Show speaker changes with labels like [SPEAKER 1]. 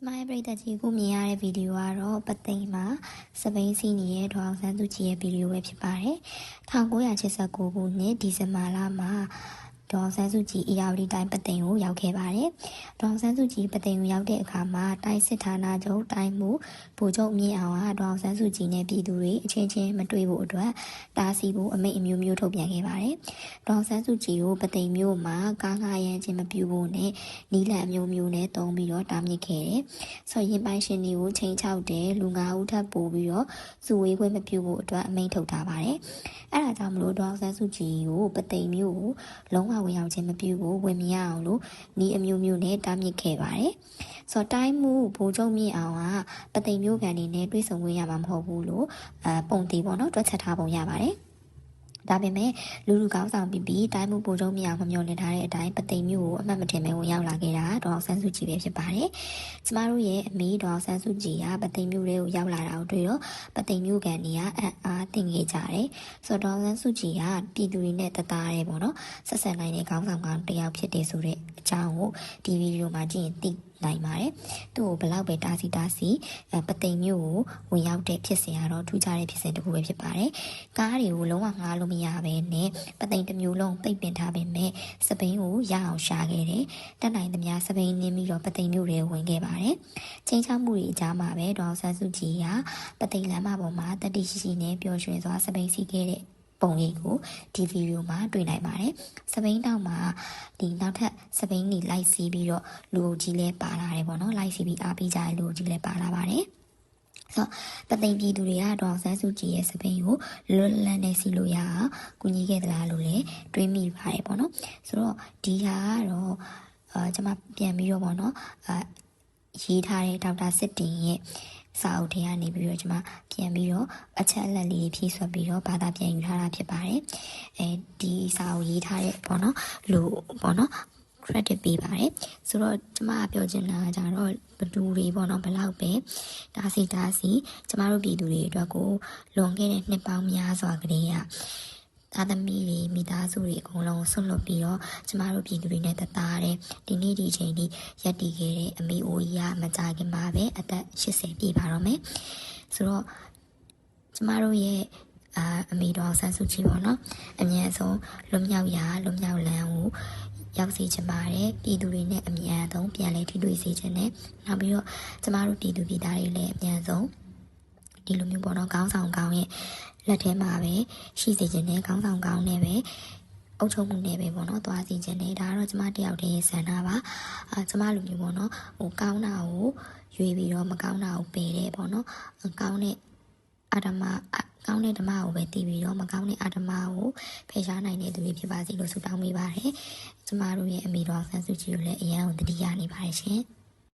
[SPEAKER 1] ကျမရဲ့ပရိသတ်ကြီးကိုမြင်ရတဲ့ဗီဒီယိုကတော့ပသိမ်မှာစပိန်စီနီရဲ့ဒေါအောင်ဆန်းစုကြည်ရဲ့ဗီဒီယိုပဲဖြစ်ပါတယ်။1989ခုနှစ်ဒီဇင်ဘာလမှာ ဒေါအောင်ဆန်းစုကြည်အီယာဝတီတိုင်းပသိမ်ကိုရောက်ခဲ့ပါတယ်။ဒေါအောင်ဆန်းစုကြည်ပသိမ်ကိုရောက်တဲ့အခါမှာတိုင်းစစ်ဌာနချုပ်တိုင်းမှုဗိုလ်ချုပ်မြင့်အောင်ကဒေါအောင်ဆန်းစုကြည်နဲ့ပြည်သူတွေအချင်းချင်းမတွေ့ဖို့အတွက်တားဆီးဖို့အမိန့်အမျိုးမျိုးထုတ်ပြန်ခဲ့ပါတယ်။ဒေါအောင်ဆန်းစုကြည်ကိုပသိမ်မြို့မှာကားငှားရမ်းခြင်းမပြုဖို့နဲ့နီးလန်အမျိုးမျိုးနဲ့တုံးပြီးတော့တားမြစ်ခဲ့တယ်။ဆိုရင်ပိုင်ရှင်တွေကိုချိန်ချောက်တယ်လူငါးဦးထပ်ပို့ပြီးတော့စုဝေးခွင့်မပြုဖို့အတွက်အမိန့်ထုတ်ထားပါတယ်။အဲဒါကြောင့်မလို့ဒေါအောင်ဆန်းစုကြည်ကိုပသိမ်မြို့ကိုလုံးဝဝင်ရောက်ခြင်းမပြုဖို့ဝင်မရအောင်လို့နီးအမျိုးမျိုးနဲ့တားမြစ်ခဲ့ပါတယ်။ဆိုတော့တိုင်းမှုဘိုးချုပ်မြင့်အောင်ကပသိမ်မြို့ကန်နေနဲ့တွေ့ဆုံခွင့်ရမှာမဟုတ်ဘူးလို့အဲပုံတီပေါ့နော်တွက်ချက်ထားပုံရပါတယ်။ ဒါပေမဲ့လူလူကောင်းဆောင်ပြီးပြီးတိုင်းမှုပို့ချုပ်မြောင်မမျော်လင့်ထားတဲ့အတိုင်းပသိမ်မျိုးကိုအမှတ်မတင်မဲဝင်ရောက်လာခဲ့တာဒေါအောင်ဆန်းစုကြည်ပဲဖြစ်ပါတယ်။ကျမတို့ရဲ့အမေဒေါအောင်ဆန်းစုကြည်ကပသိမ်မျိုးတွေကိုရောက်လာတာကိုတွေ့တော့ပသိမ်မျိုးကန်တွေကအံ့အားသင်ခဲ့ကြတယ်။ဆိုတော့ဒေါအောင်ဆန်းစုကြည်ကပြည်သူတွေနဲ့တသားရဲပေါ့နော်ဆက်ဆံနိုင်တဲ့ကောင်းဆောင်ကောင်းတစ်ယောက်ဖြစ်တယ်ဆိုတဲ့အကြောင်းကိုဒီဗီဒီယိုမှာကြည့်ရင်သိ နိုင်ပါတယ်။သူ့ကိုဘလောက်ပဲတားစီတားစီအဲပသိမ်မျိုးကိုဝင်ရောက်တဲ့ဖြစ်စဉ်ကတော့ထူးခြားတဲ့ဖြစ်စဉ်တစ်ခုပဲဖြစ်ပါတယ်။ကားတွေကိုလုံးဝငားလို့မရဘဲနဲ့ပသိမ်တစ်မျိုးလုံးပိတ်ပင်ထားပေမဲ့စပိန်ကိုရအောင်ရှာခဲ့တယ်။တက်နိုင်သမျှစပိန်နင်းပြီးတော့ပသိမ်မျိုးတွေဝင်ခဲ့ပါတယ်။ချင်းချောက်မှုတွေအကြားမှာပဲဒေါအောင်ဆန်းစုကြည်ကပသိမ်လမ်းမပေါ်မှာတတိရှိရှိနဲ့ပျော်ရွှင်စွာစပိန်စီခဲ့တဲ့ ပုံလေးကိုဒီဗီဒီယိုမှာတွေ့နိုင်ပါတယ်။စပိန်တောင်မှာဒီနောက်ထပ်စပိန်ကြီးလိုက်စီးပြီးတော့လူအုပ်ကြီးလဲပါလာတယ်ပေါ့နော်။လိုက်စီးပြီးအားပေးကြတဲ့လူအုပ်ကြီးလဲပါလာပါတယ်။ဆိုပသိမ်ပြည်သူတွေကဒေါအောင်ဆန်းစုကြည်ရဲ့စပိန်ကိုလွတ်လပ်နေစီလို့ရအောင်ကူညီခဲ့သလားလို့လည်းတွေးမိပါတယ်ပေါ့နော်ဆိုတော့ဒီဟာကတော့အာကျွန်မပြန်ပြီးတော့ပေါ့နော်အာရေးထားတဲ့ဒေါက်တာစစ်တင်ရဲ့စာအုပ်ထဲကနေပြီးတော့ကျွန်မပြန်ပြီးတော့အချက်အလက်လေးဖြည့်ဆွတ်ပြီးတော့ဘာသာပြန်ယူထားတာဖြစ်ပါတယ်အဲဒီစာအုပ်ရေးထားတဲ့ပေါ့နော်လူပေါ့နော် credit ပေးပါတယ်ဆိုတော့ကျမကပြောချင်တာကကြတော့ဘသူတွေပေါ့နော်ဘလောက်ပဲဒါစီဒါစီကျမတို့ပြည်သူတွေအတွက်ကိုလွန်ခဲ့တဲ့နှစ်ပေါင်းများစွာကလေးက သားသမီးတွေမိသားစုတွေအကုန်လုံးဆွတ်လွတ်ပြီးတော့ကျမတို့ပြည်သူတွေနဲ့တသားတဲ့ဒီနေ့ဒီချိန်ထိရက်တည်ခဲ့တဲ့အမေအိုကြီးကမကြခင်မှာပဲအသက်80ပြည့်ပါတော့မယ်ဆိုတော့ကျမတို့ရဲ့အာအမေတော်ဆန်းစုကြည်ပေါ့နော်အမြန်ဆုံးလွတ်မြောက်ရာလွတ်မြောက်လန်းကိုရောက်စေချင်ပါတယ်ပြည်သူတွေနဲ့အမြန်ဆုံးပြန်လဲထိတွေ့စေချင်တယ်နောက်ပြီးတော့ကျမတို့ပြည်သူပြည်သားတွေလည်းအမြန်ဆုံးဒီလိုမျိုးပေါ့နော်ခေါင်းဆောင်ကောင်းရဲ့ လက်ထဲမှာပဲရှိစေချင်တယ်ခေါင်းဆောင်ကောင်းနဲ့ပဲအုပ်ချုပ်မှုနဲ့ပဲပေါ့နော်သွားစီခြင်းနဲ့ဒါကတော့ကျမတယောက်တည်းရဲ့ဆန္ဒပါအာကျမလူမျိုးပေါ့နော်ဟိုကောင်းတာကိုရွေပြီးတော့မကောင်းတာကိုပယ်တယ်ပေါ့နော်ကောင်းတဲ့အာဓမ္မကောင်းတဲ့ဓမ္မကိုပဲတည်ပြီးတော့မကောင်းတဲ့အာဓမ္မကိုဖယ်ရှားနိုင်တဲ့သူတွေဖြစ်ပါစေလို့ဆုတောင်းမိပါတယ်ကျမတို့ရဲ့အမိတော်ဆန်းစုကြည်ကိုလည်းအရန်ကိုတတိယနေပါတယ်ရှင်